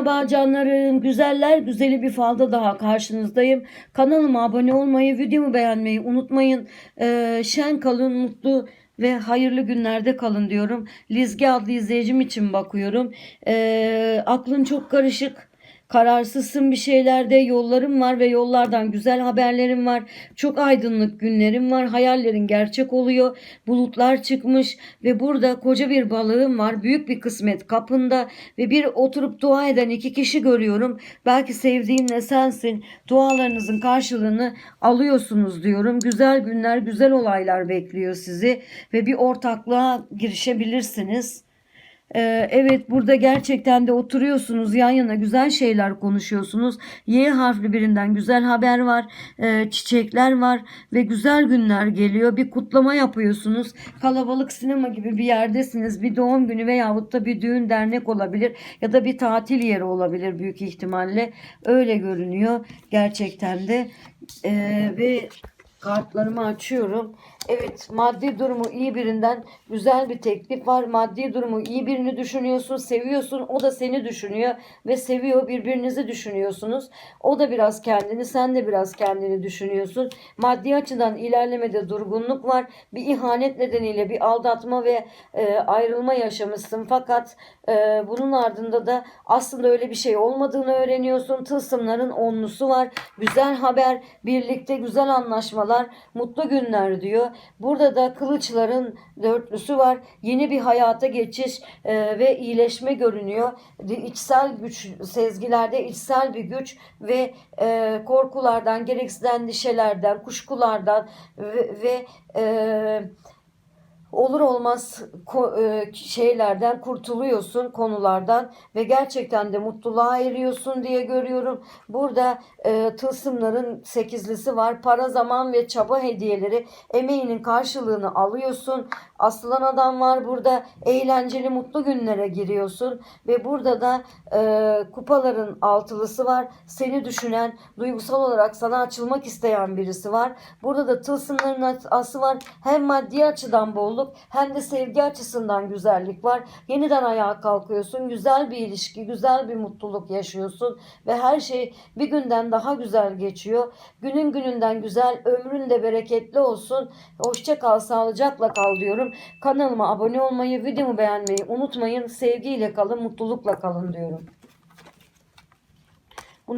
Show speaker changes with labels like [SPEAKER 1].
[SPEAKER 1] Merhaba canlarım. Güzeller güzeli bir falda daha karşınızdayım. Kanalıma abone olmayı, videomu beğenmeyi unutmayın. Ee, şen kalın, mutlu ve hayırlı günlerde kalın diyorum. Lizge adlı izleyicim için bakıyorum. Ee, aklın çok karışık. Kararsızsın bir şeylerde yollarım var ve yollardan güzel haberlerim var. Çok aydınlık günlerim var. Hayallerin gerçek oluyor. Bulutlar çıkmış ve burada koca bir balığım var. Büyük bir kısmet kapında ve bir oturup dua eden iki kişi görüyorum. Belki sevdiğinle sensin. Dualarınızın karşılığını alıyorsunuz diyorum. Güzel günler, güzel olaylar bekliyor sizi ve bir ortaklığa girişebilirsiniz. Ee, evet burada gerçekten de oturuyorsunuz yan yana güzel şeyler konuşuyorsunuz. Y harfli birinden güzel haber var. Ee, çiçekler var ve güzel günler geliyor. Bir kutlama yapıyorsunuz. Kalabalık sinema gibi bir yerdesiniz. Bir doğum günü veyahut da bir düğün dernek olabilir ya da bir tatil yeri olabilir büyük ihtimalle. Öyle görünüyor gerçekten de. Ee, ve kartlarımı açıyorum. Evet maddi durumu iyi birinden güzel bir teklif var. Maddi durumu iyi birini düşünüyorsun, seviyorsun. O da seni düşünüyor ve seviyor. Birbirinizi düşünüyorsunuz. O da biraz kendini, sen de biraz kendini düşünüyorsun. Maddi açıdan ilerlemede durgunluk var. Bir ihanet nedeniyle bir aldatma ve e, ayrılma yaşamışsın. Fakat e, bunun ardında da aslında öyle bir şey olmadığını öğreniyorsun. Tılsımların onlusu var. Güzel haber, birlikte güzel anlaşmalar, mutlu günler diyor. Burada da kılıçların dörtlüsü var. Yeni bir hayata geçiş e, ve iyileşme görünüyor. İçsel güç, sezgilerde içsel bir güç ve e, korkulardan, gereksiz endişelerden, kuşkulardan ve, ve e, olur olmaz e, şeylerden kurtuluyorsun konulardan ve gerçekten de mutluluğa eriyorsun diye görüyorum. Burada e, tılsımların sekizlisi var. Para, zaman ve çaba hediyeleri emeğinin karşılığını alıyorsun. Aslan adam var burada. Eğlenceli mutlu günlere giriyorsun ve burada da e, kupaların altılısı var. Seni düşünen, duygusal olarak sana açılmak isteyen birisi var. Burada da tılsımların ası var. Hem maddi açıdan bolluk hem de sevgi açısından güzellik var. Yeniden ayağa kalkıyorsun. Güzel bir ilişki, güzel bir mutluluk yaşıyorsun ve her şey bir günden daha güzel geçiyor. Günün gününden güzel, ömrün de bereketli olsun. Hoşça kal, sağlıcakla kal diyorum. Kanalıma abone olmayı, videomu beğenmeyi unutmayın. Sevgiyle kalın, mutlulukla kalın diyorum.